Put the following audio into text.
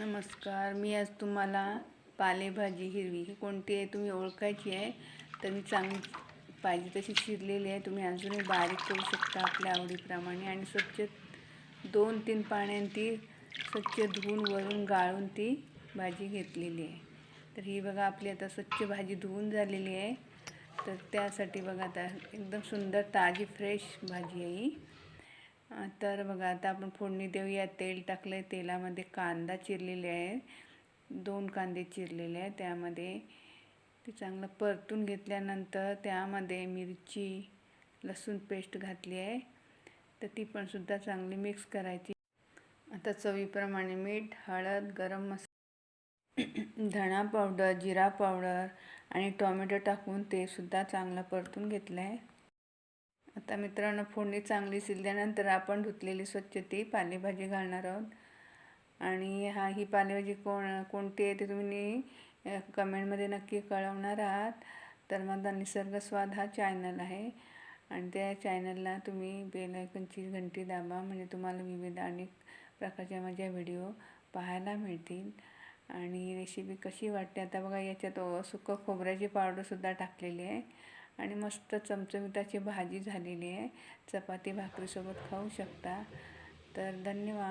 नमस्कार मी आज तुम्हाला पालेभाजी हिरवी. ही कोणती आहे? तुम्ही ओळखायची आहे. तर मी चांगली पाहिजे तशी चिरलेली आहे. तुम्ही अजूनही बारीक करू शकता आपल्या आवडीप्रमाणे. आणि स्वच्छ दोन तीन पाण्याने ती स्वच्छ धुवून वरून गाळून ती भाजी घेतलेली आहे. तर ही बघा आपली आता स्वच्छ भाजी धुवून झालेली आहे. तर त्यासाठी बघा आता एकदम सुंदर ताजी फ्रेश भाजी आहे ही. तर बघा आता आपण फोडणी देऊया. तेल टाकलं आहे तेलामध्ये कांदा चिरलेले आहे दोन कांदे चिरलेले आहे त्यामध्ये ते चांगलं परतून घेतल्यानंतर त्यामध्ये मिरची लसूण पेस्ट घातली आहे. तर ती पण सुद्धा चांगली मिक्स करायची. आता चवीप्रमाणे मीठ हळद गरम मसाला धणा पावडर जिरा पावडर आणि टॉमॅटो टाकून ते सुद्धा चांगलं परतून घेतलं आहे आता मित्रांनो फोडणी चांगली शिजल्यानंतर आपण धुतलेली स्वच्छ ती पालेभाजी घालणार आहोत. आणि हा ही पालेभाजी कोण कोणती आहे ते तुम्ही कमेंटमध्ये नक्की कळवणार आहात. तर माझा निसर्ग स्वाद हा चॅनल आहे. आणि त्या चॅनलला तुम्ही बेल आयकनची घंटी दाबा म्हणजे तुम्हाला विविध अनेक प्रकारच्या माझ्या व्हिडिओ पाहायला मिळतील. आणि रेसिपी कशी वाटते आता बघा याच्यात सुकं खोबऱ्याची पावडरसुद्धा टाकलेली आहे. आणि मस्त चमचमिताची भाजी झालेली आहे. चपाती भाकरीसोबत खाऊ शकता. तर धन्यवाद.